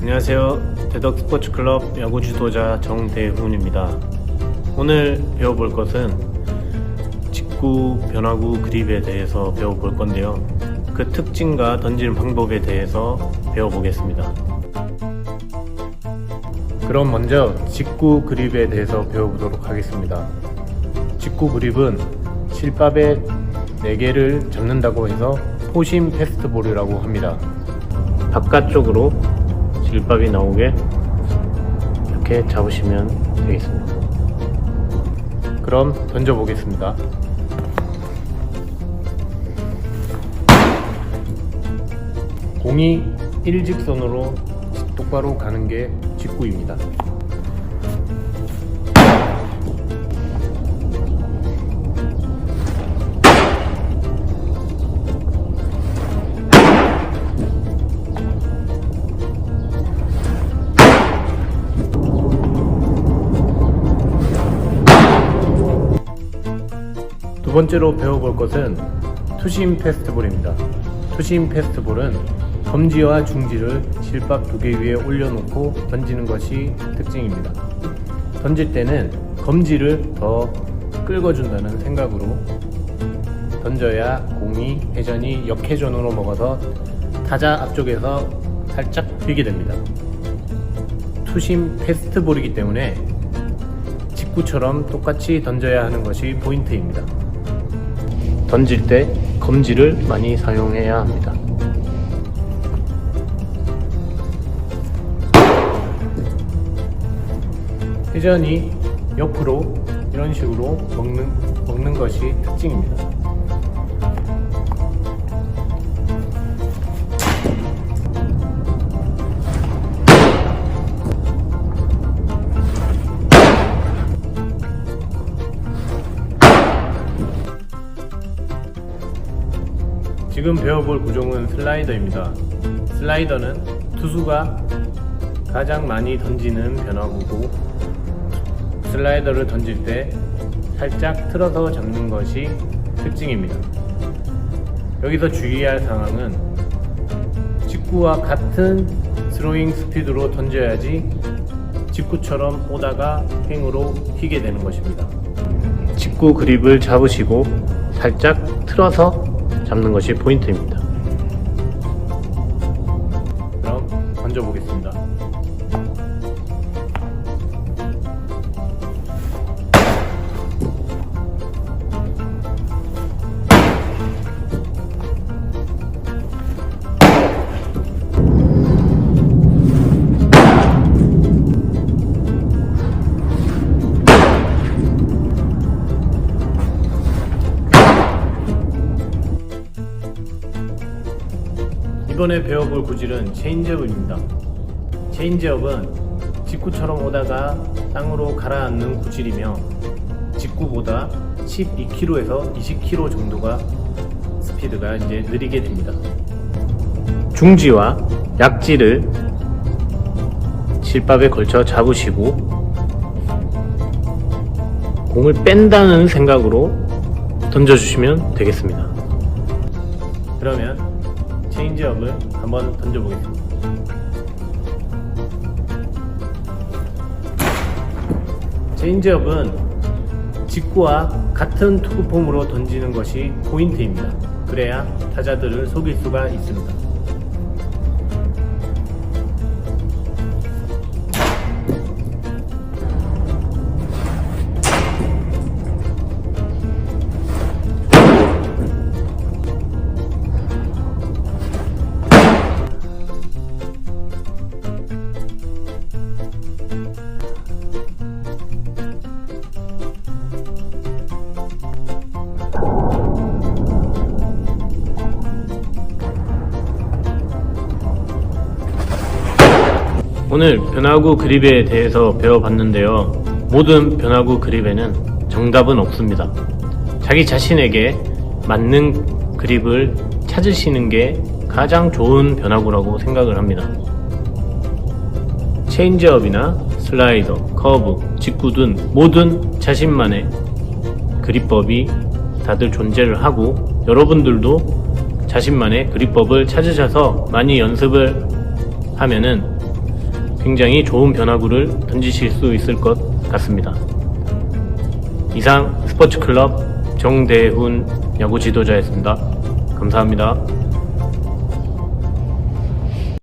안녕하세요. 대덕 스포츠 클럽 야구 지도자 정대훈입니다. 오늘 배워볼 것은 직구 변화구 그립에 대해서 배워볼 건데요. 그 특징과 던지는 방법에 대해서 배워보겠습니다. 그럼 먼저 직구 그립에 대해서 배워보도록 하겠습니다. 직구 그립은 실밥에 4개를 잡는다고 해서 포심 패스트볼이라고 합니다. 바깥쪽으로 질밥이 나오게 이렇게 잡으시면 되겠습니다. 그럼 던져 보겠습니다. 공이 일직선으로 똑바로 가는 게 직구입니다. 두 번째로 배워볼 것은 투심 패스트볼입니다. 투심 패스트볼은 검지와 중지를 실밥 두 개 위에 올려놓고 던지는 것이 특징입니다. 던질 때는 검지를 더 끌어준다는 생각으로 던져야 공이 회전이 역회전으로 먹어서 타자 앞쪽에서 살짝 휘게 됩니다. 투심 패스트볼이기 때문에 직구처럼 똑같이 던져야 하는 것이 포인트입니다. 던질 때 검지를 많이 사용해야 합니다. 회전이 옆으로 이런 식으로 먹는, 먹는 것이 특징입니다. 지금 배워볼 구종은 슬라이더입니다. 슬라이더는 투수가 가장 많이 던지는 변화구고 슬라이더를 던질 때 살짝 틀어서 잡는 것이 특징입니다. 여기서 주의할 상황은 직구와 같은 스로잉 스피드로 던져야지 직구처럼 오다가 횡으로 휘게 되는 것입니다. 직구 그립을 잡으시고 살짝 틀어서 잡는 것이 포인트입니다. 그럼 던져보겠습니다. 이번에 배워볼 구질은 체인지업입니다. 체인지업은 직구처럼 오다가 땅으로 가라앉는 구질이며 직구보다 12km에서 20km 정도가 스피드가 이제 느리게 됩니다. 중지와 약지를 실밥에 걸쳐 잡으시고 공을 뺀다는 생각으로 던져주시면 되겠습니다. 그러면 체인지업을 한번 던져보겠습니다. 체인지업은 직구와 같은 투구폼으로 던지는 것이 포인트입니다. 그래야 타자들을 속일 수가 있습니다. 오늘 변화구 그립에 대해서 배워봤는데요. 모든 변화구 그립에는 정답은 없습니다. 자기 자신에게 맞는 그립을 찾으시는 게 가장 좋은 변화구라고 생각을 합니다. 체인지업이나 슬라이더, 커브, 직구 등 모든 자신만의 그립법이 다들 존재를 하고 여러분들도 자신만의 그립법을 찾으셔서 많이 연습을 하면은 굉장히 좋은 변화구를 던지실 수 있을 것 같습니다. 이상 스포츠클럽 정대훈 야구 지도자였습니다. 감사합니다.